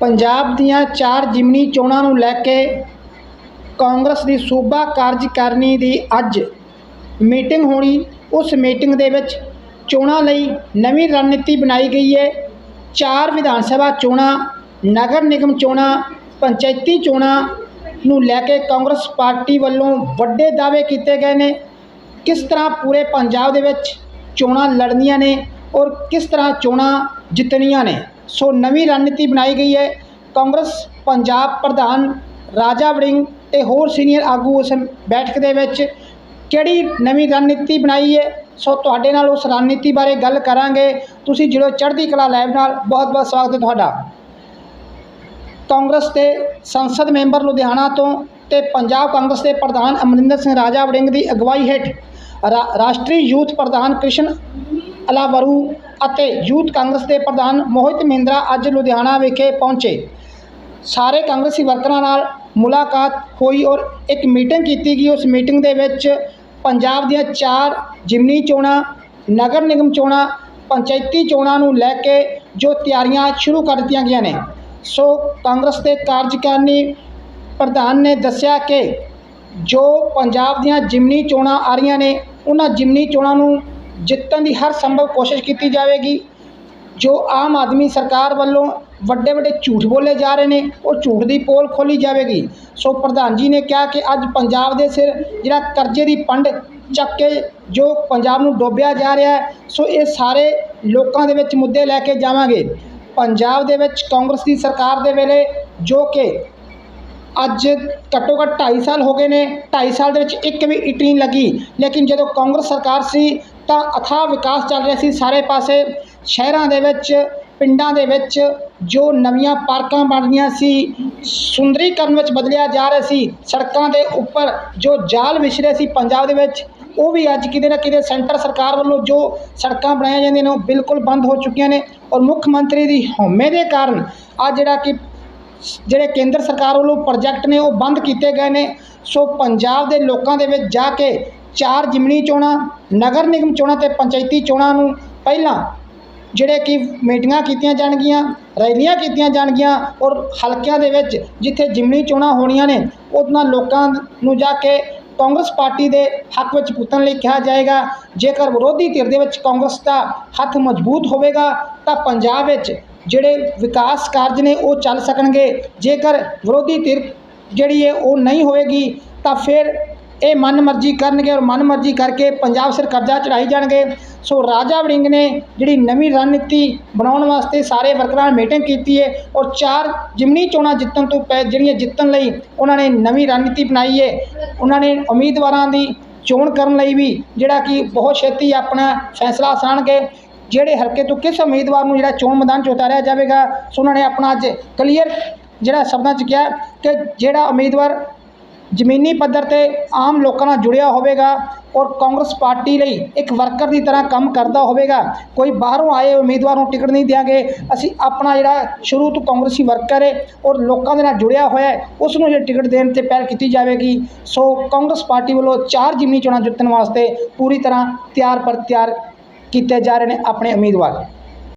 ਪੰਜਾਬ ਦੀਆਂ ਚਾਰ ਜਿਮਨੀ ਚੋਣਾਂ ਨੂੰ ਲੈ ਕੇ ਕਾਂਗਰਸ ਦੀ ਸੂਬਾ ਕਾਰਜਕਾਰਨੀ ਦੀ ਅੱਜ ਮੀਟਿੰਗ ਹੋਣੀ। ਉਸ ਮੀਟਿੰਗ ਦੇ ਵਿੱਚ ਚੋਣਾਂ ਲਈ ਨਵੀਂ ਰਣਨੀਤੀ ਬਣਾਈ ਗਈ ਹੈ। ਚਾਰ ਵਿਧਾਨ ਸਭਾ ਚੋਣਾਂ, ਨਗਰ ਨਿਗਮ ਚੋਣਾਂ, ਪੰਚਾਇਤੀ ਚੋਣਾਂ ਨੂੰ ਲੈ ਕੇ ਕਾਂਗਰਸ ਪਾਰਟੀ ਵੱਲੋਂ ਵੱਡੇ ਦਾਅਵੇ ਕੀਤੇ ਗਏ ਨੇ। ਕਿਸ ਤਰ੍ਹਾਂ ਪੂਰੇ ਪੰਜਾਬ ਦੇ ਵਿੱਚ ਚੋਣਾਂ ਲੜਨੀਆਂ ਨੇ ਔਰ ਕਿਸ ਤਰ੍ਹਾਂ ਚੋਣਾਂ ਜਿੱਤਣੀਆਂ ਨੇ। ਸੋ ਨਵੀਂ ਰਣਨੀਤੀ ਬਣਾਈ ਗਈ ਹੈ। ਕਾਂਗਰਸ, ਪੰਜਾਬ ਪ੍ਰਧਾਨ ਰਾਜਾ ਵੜਿੰਗ ਤੇ ਹੋਰ ਸੀਨੀਅਰ ਆਗੂ ਉਸ ਬੈਠਕ ਦੇ ਵਿੱਚ ਕਿਹੜੀ ਨਵੀਂ ਰਣਨੀਤੀ ਬਣਾਈ ਹੈ? ਸੋ ਤੁਹਾਡੇ ਨਾਲ ਉਸ ਰਣਨੀਤੀ ਬਾਰੇ ਗੱਲ ਕਰਾਂਗੇ। ਤੁਸੀਂ ਜਿਹੜੇ ਚੜ੍ਹਦੀ ਕਲਾ ਲਾਈਵ ਨਾਲ। ਬਹੁਤ ਬਹੁਤ ਸਵਾਗਤ ਹੈ ਤੁਹਾਡਾ। ਕਾਂਗਰਸ ਦੇ ਸੰਸਦ ਮੈਂਬਰ ਲੁਧਿਆਣਾ ਤੋਂ ਤੇ ਪੰਜਾਬ ਕਾਂਗਰਸ ਦੇ ਪ੍ਰਧਾਨ ਅਮਰਿੰਦਰ ਸਿੰਘ ਰਾਜਾ ਵੜਿੰਗ ਦੀ ਅਗਵਾਈ ਹੇਠ ਰਾ- ਰਾਸ਼ਟਰੀ ਯੂਥ ਪ੍ਰਧਾਨ ਕ੍ਰਿਸ਼ਨ ਅਲਾਵਰੂ ਅਤੇ ਯੂਥ ਕਾਂਗਰਸ ਦੇ ਪ੍ਰਧਾਨ ਮੋਹਿਤ ਮਹਿੰਦਰਾ ਅੱਜ ਲੁਧਿਆਣਾ ਵਿਖੇ ਪਹੁੰਚੇ। ਸਾਰੇ ਕਾਂਗਰਸੀ ਵਰਕਰਾਂ ਨਾਲ ਮੁਲਾਕਾਤ ਹੋਈ ਔਰ ਇੱਕ ਮੀਟਿੰਗ ਕੀਤੀ ਗਈ। ਉਸ ਮੀਟਿੰਗ ਦੇ ਵਿੱਚ ਪੰਜਾਬ ਦੀਆਂ ਚਾਰ ਜਿਮਨੀ ਚੋਣਾਂ, ਨਗਰ ਨਿਗਮ ਚੋਣਾਂ, ਪੰਚਾਇਤੀ ਚੋਣਾਂ ਨੂੰ ਲੈ ਕੇ ਜੋ ਤਿਆਰੀਆਂ ਸ਼ੁਰੂ ਕਰ ਦਿੱਤੀਆਂ ਗਈਆਂ ਨੇ। ਸੋ ਕਾਂਗਰਸ ਦੇ ਕਾਰਜਕਾਰਨੀ ਪ੍ਰਧਾਨ ਨੇ ਦੱਸਿਆ ਕਿ ਜੋ ਪੰਜਾਬ ਦੀਆਂ ਜਿਮਨੀ ਚੋਣਾਂ ਆ ਰਹੀਆਂ ਨੇ, ਉਹਨਾਂ ਜਿਮਨੀ ਚੋਣਾਂ ਨੂੰ ਜਿੱਤਣ ਦੀ ਹਰ ਸੰਭਵ ਕੋਸ਼ਿਸ਼ ਕੀਤੀ ਜਾਵੇਗੀ। ਜੋ ਆਮ ਆਦਮੀ ਸਰਕਾਰ ਵੱਲੋਂ ਵੱਡੇ ਵੱਡੇ ਝੂਠ ਬੋਲੇ ਜਾ ਰਹੇ ਨੇ, ਉਹ ਝੂਠ ਦੀ ਪੋਲ ਖੋਲੀ ਜਾਵੇਗੀ। ਸੋ ਪ੍ਰਧਾਨ ਜੀ ਨੇ ਕਿਹਾ ਕਿ ਅੱਜ ਪੰਜਾਬ ਦੇ ਸਿਰ ਜਿਹੜਾ ਕਰਜ਼ੇ ਦੀ ਪੰਡ ਚੱਕ ਕੇ ਜੋ ਪੰਜਾਬ ਨੂੰ ਡੋਬਿਆ ਜਾ ਰਿਹਾ ਹੈ, ਸੋ ਇਹ ਸਾਰੇ ਲੋਕਾਂ ਦੇ ਵਿੱਚ ਮੁੱਦੇ ਲੈ ਕੇ ਜਾਵਾਂਗੇ। ਪੰਜਾਬ ਦੇ ਵਿੱਚ ਕਾਂਗਰਸ ਦੀ ਸਰਕਾਰ ਦੇ ਵੇਲੇ ਜੋ ਕਿ ਅੱਜ ਘੱਟੋ ਘੱਟ 2.5 ਸਾਲ ਹੋ ਗਏ ਨੇ 2.5 ਸਾਲ ਦੇ ਵਿੱਚ ਇੱਕ ਵੀ ਇੱਟ ਨਹੀਂ ਲੱਗੀ। ਲੇਕਿਨ ਜਦੋਂ ਕਾਂਗਰਸ ਸਰਕਾਰ ਸੀ ਤਾਂ ਅਥਾਹ ਵਿਕਾਸ ਚੱਲ ਰਿਹਾ ਸੀ। ਸਾਰੇ ਪਾਸੇ ਸ਼ਹਿਰਾਂ ਦੇ ਵਿੱਚ, ਪਿੰਡਾਂ ਦੇ ਵਿੱਚ ਜੋ ਨਵੀਆਂ ਪਾਰਕਾਂ ਬਣ ਰਹੀਆਂ ਸੀ, ਸੁੰਦਰੀਕਰਨ ਵਿੱਚ ਬਦਲਿਆ ਜਾ ਰਿਹਾ ਸੀ। ਸੜਕਾਂ ਦੇ ਉੱਪਰ ਜੋ ਜਾਲ ਵਿਛ ਰਹੇ ਸੀ ਪੰਜਾਬ ਦੇ ਵਿੱਚ, ਉਹ ਵੀ ਅੱਜ ਕਿਤੇ ਨਾ ਕਿਤੇ ਸੈਂਟਰ ਸਰਕਾਰ ਵੱਲੋਂ ਜੋ ਸੜਕਾਂ ਬਣਾਈਆਂ ਜਾਂਦੀਆਂ ਨੇ, ਉਹ ਬਿਲਕੁਲ ਬੰਦ ਹੋ ਚੁੱਕੀਆਂ ਨੇ ਔਰ ਮੁੱਖ ਮੰਤਰੀ ਦੀ ਹਉਮੈ ਦੇ ਕਾਰਨ ਆ ਜਿਹੜਾ ਕਿ ਜਿਹੜੇ ਕੇਂਦਰ ਸਰਕਾਰ ਵੱਲੋਂ ਪ੍ਰੋਜੈਕਟ ਨੇ, ਉਹ ਬੰਦ ਕੀਤੇ ਗਏ ਨੇ। ਸੋ ਪੰਜਾਬ ਦੇ ਲੋਕਾਂ ਦੇ ਵਿੱਚ ਜਾ ਕੇ ਚਾਰ ਜਿਮਨੀ ਚੋਣਾਂ, ਨਗਰ ਨਿਗਮ ਚੋਣਾਂ ਤੇ ਪੰਚਾਇਤੀ ਚੋਣਾਂ ਨੂੰ ਪਹਿਲਾਂ ਜਿਹੜੇ ਕਿ ਮੀਟਿੰਗਾਂ ਕੀਤੀਆਂ ਜਾਣਗੀਆਂ, ਰੈਲੀਆਂ ਕੀਤੀਆਂ ਜਾਣਗੀਆਂ ਔਰ ਹਲਕਿਆਂ ਦੇ ਵਿੱਚ ਜਿੱਥੇ ਜਿਮਨੀ ਚੋਣਾਂ ਹੋਣੀਆਂ ਨੇ, ਉਹਨਾਂ ਲੋਕਾਂ ਨੂੰ ਜਾ ਕੇ ਕਾਂਗਰਸ ਪਾਰਟੀ ਦੇ ਹੱਕ ਵਿੱਚ ਪੁੱਤਣ ਲਈ ਕਿਹਾ ਜਾਏਗਾ। ਜੇਕਰ ਵਿਰੋਧੀ ਧਿਰ ਦੇ ਵਿੱਚ ਕਾਂਗਰਸ ਦਾ ਹੱਥ ਮਜ਼ਬੂਤ ਹੋਵੇਗਾ, ਤਾਂ ਪੰਜਾਬ ਵਿੱਚ ਜਿਹੜੇ ਵਿਕਾਸ ਕਾਰਜ ਨੇ ਉਹ ਚੱਲ ਸਕਣਗੇ। ਜੇਕਰ ਵਿਰੋਧੀ ਧਿਰ ਜਿਹੜੀ ਹੈ ਉਹ ਨਹੀਂ ਹੋਏਗੀ ਤਾਂ ਫਿਰ ਇਹ ਮਨਮਰਜ਼ੀ ਕਰਨਗੇ ਔਰ ਮਨਮਰਜ਼ੀ ਕਰਕੇ ਪੰਜਾਬ ਸਰ ਕਰਜ਼ਾ ਚੜਾਈ ਜਾਣਗੇ। ਸੋ ਰਾਜਾ ਵੜਿੰਗ ਨੇ ਜਿਹੜੀ ਨਵੀਂ ਰਣਨੀਤੀ ਬਣਾਉਣ ਵਾਸਤੇ ਸਾਰੇ ਵਰਕਰਾਂ ਨਾਲ ਮੀਟਿੰਗ ਕੀਤੀ ਹੈ ਔਰ ਚਾਰ ਜਿਮਨੀ ਚੋਣਾਂ ਜਿੱਤਣ ਤੋਂ ਪਹਿ ਜਿਹੜੀਆਂ ਜਿੱਤਣ ਲਈ ਉਹਨਾਂ ਨੇ ਨਵੀਂ ਰਣਨੀਤੀ ਬਣਾਈ ਹੈ ਉਹਨਾਂ ਨੇ ਉਮੀਦਵਾਰਾਂ ਦੀ ਚੋਣ ਕਰਨ ਲਈ ਵੀ ਜਿਹੜਾ ਕਿ ਬਹੁਤ ਛੇਤੀ ਆਪਣਾ ਫੈਸਲਾ ਸੁਣਾਉਣਗੇ ਜਿਹੜੇ ਹਲਕੇ ਤੋਂ ਕਿਸ ਉਮੀਦਵਾਰ ਨੂੰ ਜਿਹੜਾ ਚੋਣ ਮੈਦਾਨ 'ਚ ਉਤਾਰਿਆ ਜਾਵੇਗਾ, ਸੋ ਉਹਨਾਂ ਨੇ ਆਪਣਾ ਅੱਜ ਕਲੀਅਰ ਜਿਹੜਾ ਸ਼ਬਦਾਂ 'ਚ ਕਿਹਾ ਕਿ ਜਿਹੜਾ ਉਮੀਦਵਾਰ ਜ਼ਮੀਨੀ ਪੱਧਰ ਤੇ ਆਮ ਲੋਕਾਂ ਨਾਲ ਜੁੜਿਆ ਹੋਵੇਗਾ ਔਰ ਕਾਂਗਰਸ ਪਾਰਟੀ ਲਈ ਇੱਕ ਵਰਕਰ ਦੀ ਤਰ੍ਹਾਂ ਕੰਮ ਕਰਦਾ ਹੋਵੇਗਾ। ਕੋਈ ਬਾਹਰੋਂ ਆਏ ਉਮੀਦਵਾਰ ਨੂੰ ਟਿਕਟ ਨਹੀਂ ਦਿਆਂਗੇ। ਅਸੀਂ ਆਪਣਾ ਜਿਹੜਾ ਸ਼ੁਰੂ ਤੋਂ ਕਾਂਗਰਸੀ ਵਰਕਰ ਹੈ ਔਰ ਲੋਕਾਂ ਦੇ ਨਾਲ ਜੁੜਿਆ ਹੋਇਆ ਹੈ ਉਸ ਨੂੰ ਜੇ ਟਿਕਟ ਦੇਣ ਤੇ ਪਹਿਲ ਕੀਤੀ ਜਾਵੇਗੀ। ਸੋ ਕਾਂਗਰਸ ਪਾਰਟੀ ਵੱਲੋਂ ਚਾਰ ਜਿਮਨੀ ਚੋਣਾਂ ਜਿੱਤਣ ਵਾਸਤੇ ਪੂਰੀ ਤਰ੍ਹਾਂ ਤਿਆਰ ਪਰ ਤਿਆਰ ਕੀਤੇ ਜਾ ਰਹੇ ਨੇ ਆਪਣੇ ਉਮੀਦਵਾਰ।